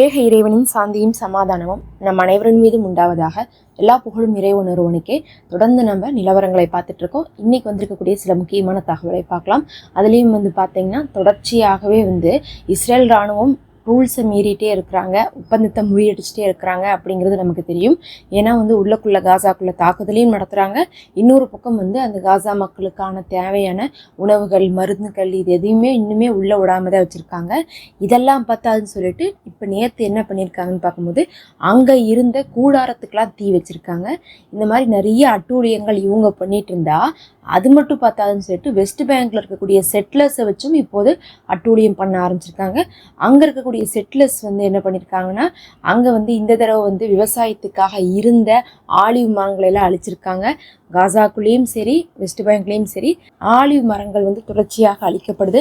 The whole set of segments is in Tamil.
ஏக இறைவனின் சாந்தியும் சமாதானமும் நம் அனைவரின் மீதும் உண்டாவதாக எல்லா புகழும் இறைவன் ஒருவனுக்கே. தொடர்ந்து நம்ம நிலவரங்களை பார்த்துட்டு இருக்கோம் இன்னைக்கு வந்திருக்கக்கூடிய சில முக்கியமான தகவலை பார்க்கலாம். அதுலேயும் வந்து பார்த்தீங்கன்னா தொடர்ச்சியாகவே வந்து இஸ்ரேல் ராணுவம் ரூல்ஸை மீறிட்டே இருக்கிறாங்க ஒப்பந்தத்தை முறியடிச்சிட்டே இருக்கிறாங்க அப்படிங்கிறது நமக்கு தெரியும். ஏன்னா வந்து உள்ளக்குள்ளே காசாக்குள்ளே தாக்குதலையும் நடத்துகிறாங்க இன்னொரு பக்கம் வந்து அந்த காசா மக்களுக்கான தேவையான உணவுகள் மருந்துகள் இது எதையுமே இன்னுமே உள்ளே விடாம தான் வச்சுருக்காங்க. இதெல்லாம் பத்தாதுன்னு சொல்லிட்டு இப்போ நேற்று என்ன பண்ணியிருக்காங்கன்னு பார்க்கும்போது அங்கே இருந்த கூடாரத்துக்கெலாம் தீ வச்சுருக்காங்க. இந்த மாதிரி நிறைய அட்டூழியங்கள் இவங்க பண்ணிட்டு இருந்தா அது மட்டும் பார்த்தாதுன்னு சொல்லிட்டு வெஸ்ட் பேங்க்ல இருக்கக்கூடிய செட்லர்ஸை வச்சும் இப்போது அட்டூழியம் பண்ண ஆரம்பிச்சிருக்காங்க. அங்கே இருக்கக்கூடிய செட்லர்ஸ் வந்து என்ன பண்ணியிருக்காங்கன்னா அங்கே வந்து இந்த தடவை வந்து விவசாயத்துக்காக இருந்த ஆலிவ் மரங்களை எல்லாம் அழிச்சிருக்காங்க. காசாக்குள்ளேயும் சரி வெஸ்ட் பேங்க்லேயும் சரி ஆலிவ் மரங்கள் வந்து தொடர்ச்சியாக அழிக்கப்படுது.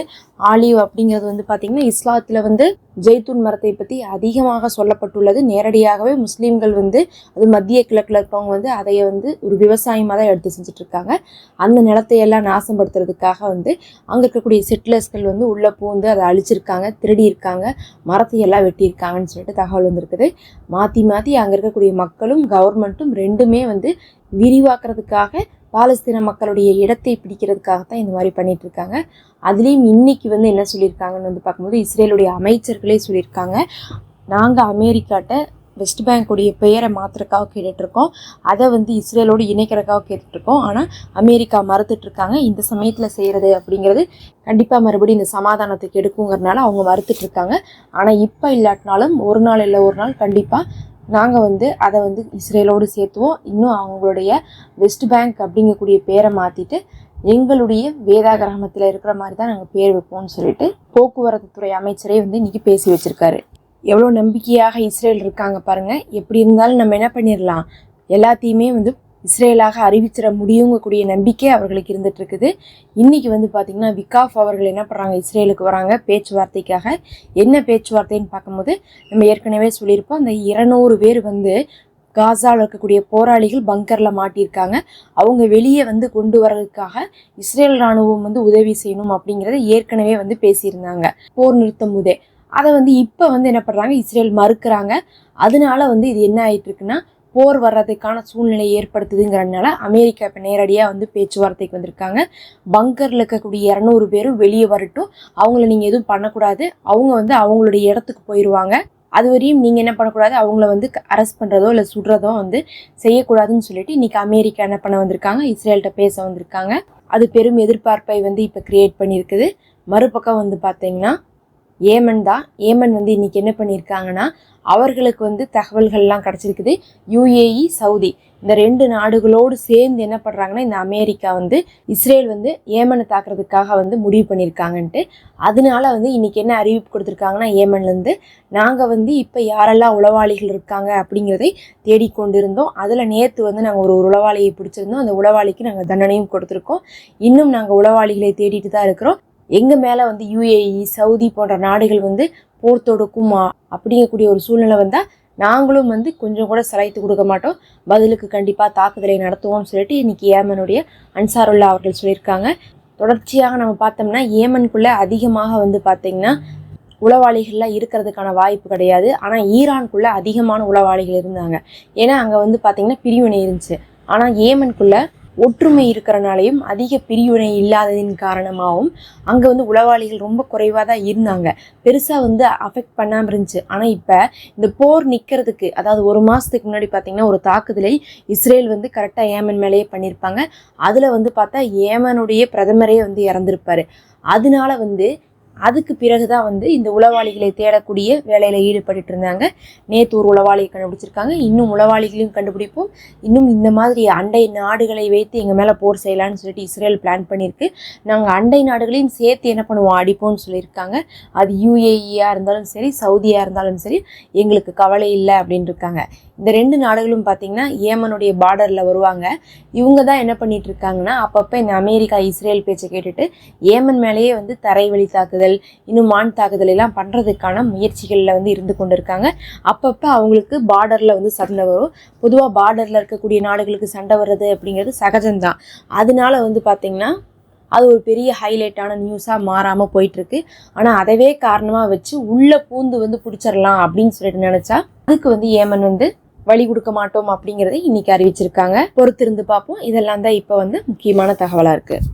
ஆலிவ் அப்படிங்கிறது வந்து பார்த்திங்கன்னா இஸ்லாத்தில் வந்து ஜெய்தூன் மரத்தை பற்றி அதிகமாக சொல்லப்பட்டுள்ளது. நேரடியாகவே முஸ்லீம்கள் வந்து அது மத்திய கிழக்கில் இருக்கவங்க வந்து அதை வந்து ஒரு விவசாயமாக தான் எடுத்து செஞ்சிட்ருக்காங்க. அந்த நிலத்தை எல்லாம் நாசப்படுத்துறதுக்காக வந்து அங்கே இருக்கக்கூடிய செட்டிலர்ஸ்கள் வந்து உள்ளே பூந்து அதை அழிச்சிருக்காங்க திருடி இருக்காங்க மரத்தை எல்லாம் வெட்டியிருக்காங்கன்னு சொல்லிட்டு தகவல் வந்திருக்குது. மாற்றி மாற்றி அங்கே இருக்கக்கூடிய மக்களும் கவர்மெண்ட்டும் ரெண்டுமே வந்து விரிவாக்குறதுக்காக பாலஸ்தீன மக்களுடைய இடத்தை பிடிக்கிறதுக்காக தான் இந்த மாதிரி பண்ணிட்டு இருக்காங்க அதுலேயும் இன்னைக்கு வந்து என்ன சொல்லியிருக்காங்கன்னு வந்து பார்க்கும்போது இஸ்ரேலுடைய அமைச்சர்களே சொல்லியிருக்காங்க. நாங்கள் அமெரிக்காட்ட வெஸ்ட் பேங்க்குடைய பெயரை மாற்றுறக்காக கேட்டுட்ருக்கோம் அதை வந்து இஸ்ரேலோடு இணைக்கிறக்காக கேட்டுட்ருக்கோம் ஆனால் அமெரிக்கா மறுத்துட்ருக்காங்க இந்த சமயத்தில் செய்கிறது அப்படிங்கிறது கண்டிப்பாக மறுபடியும் இந்த சமாதானத்துக்கு எடுக்குங்கிறனால அவங்க மறுத்துட்ருக்காங்க ஆனால் இப்போ இல்லாட்டினாலும் ஒரு நாள் இல்லை ஒரு நாள் கண்டிப்பாக நாங்கள் வந்து அதை வந்து இஸ்ரேலோடு சேர்த்துவோம். இன்னும் அவங்களுடைய வெஸ்ட் பேங்க் அப்படிங்கக்கூடிய பேரை மாற்றிட்டு எங்களுடைய வேதா கிராமத்தில் இருக்கிற மாதிரி தான் நாங்கள் பேர் வைப்போம்னு சொல்லிட்டு போக்குவரத்து துறை அமைச்சரே வந்து இன்றைக்கி பேசி வச்சுருக்காரு. எவ்வளோ நம்பிக்கையாக இஸ்ரேல் இருக்காங்க பாருங்கள் எப்படி இருந்தாலும் நம்ம என்ன பண்ணிடலாம் எல்லாத்தையுமே வந்து இஸ்ரேலாக அறிவிச்சிட முடியுங்கக்கூடிய நம்பிக்கை அவர்களுக்கு இருந்துட்டு இருக்குது இன்னைக்கு வந்து பார்த்திங்கன்னா விகாஃப் அவர்கள் என்ன பண்ணுறாங்க இஸ்ரேலுக்கு வராங்க. பேச்சுவார்த்தைக்காக என்ன பேச்சுவார்த்தைன்னு பார்க்கும்போது நம்ம ஏற்கனவே சொல்லியிருப்போம் அந்த இருநூறு பேர் வந்து காசாவில் இருக்கக்கூடிய போராளிகள் பங்கரில் மாட்டியிருக்காங்க. அவங்க வெளியே வந்து கொண்டு வர்றதுக்காக இஸ்ரேல் ராணுவம் வந்து உதவி செய்யணும் அப்படிங்கிறத ஏற்கனவே வந்து பேசியிருந்தாங்க. போர் நிறுத்தும் போதே. அதை வந்து இப்போ வந்து என்ன பண்ணுறாங்க இஸ்ரேல் மறுக்கிறாங்க. அதனால வந்து இது என்ன ஆயிட்டு இருக்குன்னா போர் வர்றதுக்கான சூழ்நிலை ஏற்படுத்துதுங்கிறதுனால அமெரிக்கா இப்போ நேரடியாக வந்து பேச்சுவார்த்தைக்கு வந்திருக்காங்க. பங்கரில் இருக்கக்கூடிய இரநூறு பேரும் வெளியே வரட்டும். அவங்கள நீங்கள் எதுவும் பண்ணக்கூடாது. அவங்க வந்து அவங்களுடைய இடத்துக்கு போயிடுவாங்க அது வரையும் நீங்கள் என்ன பண்ணக்கூடாது? அவங்கள வந்து அரெஸ்ட் பண்ணுறதோ இல்லை சுடுறதோ வந்து செய்யக்கூடாதுன்னு சொல்லிட்டு இன்னைக்கு அமெரிக்கா என்ன பண்ண வந்திருக்காங்க? இஸ்ரேல்கிட்ட பேச வந்திருக்காங்க. அது பெரும் எதிர்பார்ப்பை வந்து இப்போ கிரியேட் பண்ணியிருக்குது. மறுபக்கம் வந்து பார்த்தீங்கன்னா ஏமன் தான். ஏமன் வந்து இன்னைக்கு என்ன பண்ணியிருக்காங்கன்னா அவர்களுக்கு வந்து தகவல்கள்லாம் கிடச்சிருக்குது. UAE Saudi. இந்த ரெண்டு நாடுகளோடு சேர்ந்து என்ன பண்ணுறாங்கன்னா இந்த அமெரிக்கா வந்து இஸ்ரேல் வந்து ஏமனை தாக்குறதுக்காக வந்து முடிவு பண்ணியிருக்காங்கன்ட்டு. அதனால வந்து இன்னைக்கு என்ன அறிவிப்பு கொடுத்துருக்காங்கன்னா ஏமன்லேருந்து நாங்கள் வந்து இப்போ யாரெல்லாம் உளவாளிகள் இருக்காங்க அப்படிங்கிறதை தேடிக்கொண்டு இருந்தோம் அதில் நேற்று வந்து நாங்கள் ஒரு உளவாளியை பிடிச்சிருந்தோம். அந்த உளவாளிக்கு நாங்கள் தண்டனையும் கொடுத்துருக்கோம். இன்னும் நாங்கள் உளவாளிகளை தேடிட்டு தான் இருக்கிறோம். எங்கள் மேலே வந்து யுஏஇ சவுதி போன்ற நாடுகள் வந்து போர் தொடுக்குமா அப்படிங்கக்கூடிய ஒரு சூழ்நிலை வந்தால் நாங்களும் வந்து கொஞ்சம் கூட சலைத்து கொடுக்க மாட்டோம். பதிலுக்கு கண்டிப்பாக தாக்குதலை நடத்துவோம்னு சொல்லிட்டு இன்னைக்கு ஏமனுடைய அன்சாருல்லா அவர்கள் சொல்லியிருக்காங்க. தொடர்ச்சியாக நம்ம பார்த்தோம்னா ஏமனுக்குள்ளே அதிகமாக வந்து பார்த்திங்கன்னா உளவாளிகள்லாம் இருக்கிறதுக்கான வாய்ப்பு கிடையாது. ஆனால் ஈரானுக்குள்ளே அதிகமான உளவாளிகள் இருந்தாங்க. ஏன்னா அங்கே வந்து பார்த்திங்கன்னா பிரிவினை இருந்துச்சு. ஆனால் ஏமனுக்குள்ளே ஒற்றுமை இருக்கிறனாலையும் அதிக பிரிவினை இல்லாததின் காரணமாகவும் அங்கே வந்து உளவாளிகள் ரொம்ப குறைவாக தான் இருந்தாங்க. பெருசாக வந்து அஃபெக்ட் பண்ணாமல் இருந்துச்சு. ஆனால் இப்போ இந்த போர் நிற்கிறதுக்கு அதாவது ஒரு மாதத்துக்கு முன்னாடி பார்த்திங்கன்னா ஒரு தாக்குதலை இஸ்ரேல் வந்து கரெக்டாக ஏமன் மேலேயே பண்ணியிருப்பாங்க அதில் வந்து பார்த்தா ஏமனுடைய பிரதமரே வந்து இறந்துருப்பார். அதனால வந்து அதுக்கு பிறகு தான் வந்து இந்த உளவாளிகளை தேடக்கூடிய வேலையில் ஈடுபட்டு இருந்தாங்க நேற்று ஒரு உளவாளியை கண்டுபிடிச்சிருக்காங்க. இன்னும் உளவாளிகளையும் கண்டுபிடிப்போம். இன்னும் இந்த மாதிரி அண்டை நாடுகளை வைத்து எங்கள் மேலே போர் செய்யலான்னு சொல்லிட்டு இஸ்ரேல் பிளான் பண்ணியிருக்கு. நாங்கள் அண்டை நாடுகளையும் சேர்த்து என்ன பண்ணுவோம்? அடிப்போம்னு சொல்லியிருக்காங்க. அது யூஏஇயாக இருந்தாலும் சரி சவுதியாக இருந்தாலும் சரி எங்களுக்கு கவலை இல்லை அப்படின்னு இருக்காங்க. இந்த ரெண்டு நாடுகளும் பார்த்திங்கன்னா ஏமனுடைய பார்டரில் வருவாங்க. இவங்க தான் என்ன பண்ணிட்டு இருக்காங்கன்னா அப்பப்போ இந்த அமெரிக்கா இஸ்ரேல் பேச்சை கேட்டுட்டு ஏமன் மேலேயே வந்து தரைவழி தாக்குதல் இன்னும் மான் தாக்குதல் எல்லாம் பண்ணுறதுக்கான முயற்சிகளில் வந்து இருந்து கொண்டு இருக்காங்க அப்பப்போ அவங்களுக்கு பார்டரில் வந்து சண்டை வரும். பொதுவாக பார்டரில் இருக்கக்கூடிய நாடுகளுக்கு சண்டை வர்றது அப்படிங்கிறது சகஜம்தான். அதனால வந்து பார்த்திங்கன்னா அது ஒரு பெரிய ஹைலைட்டான நியூஸாக மாறாமல் போயிட்டுருக்கு. ஆனால் அதவே காரணமாக வச்சு உள்ளே பூந்து வந்து பிடிச்சிடலாம் அப்படின்னு சொல்லிட்டு நினச்சா அதுக்கு வந்து ஏமன் வந்து வழி கொடுக்க மாட்டோம் அப்படிங்கறத இன்னைக்கு அறிவிச்சிருக்காங்க. பொறுத்திருந்து பார்ப்போம். இதெல்லாம் தான் இப்போ வந்து முக்கியமான தகவலாக இருக்குது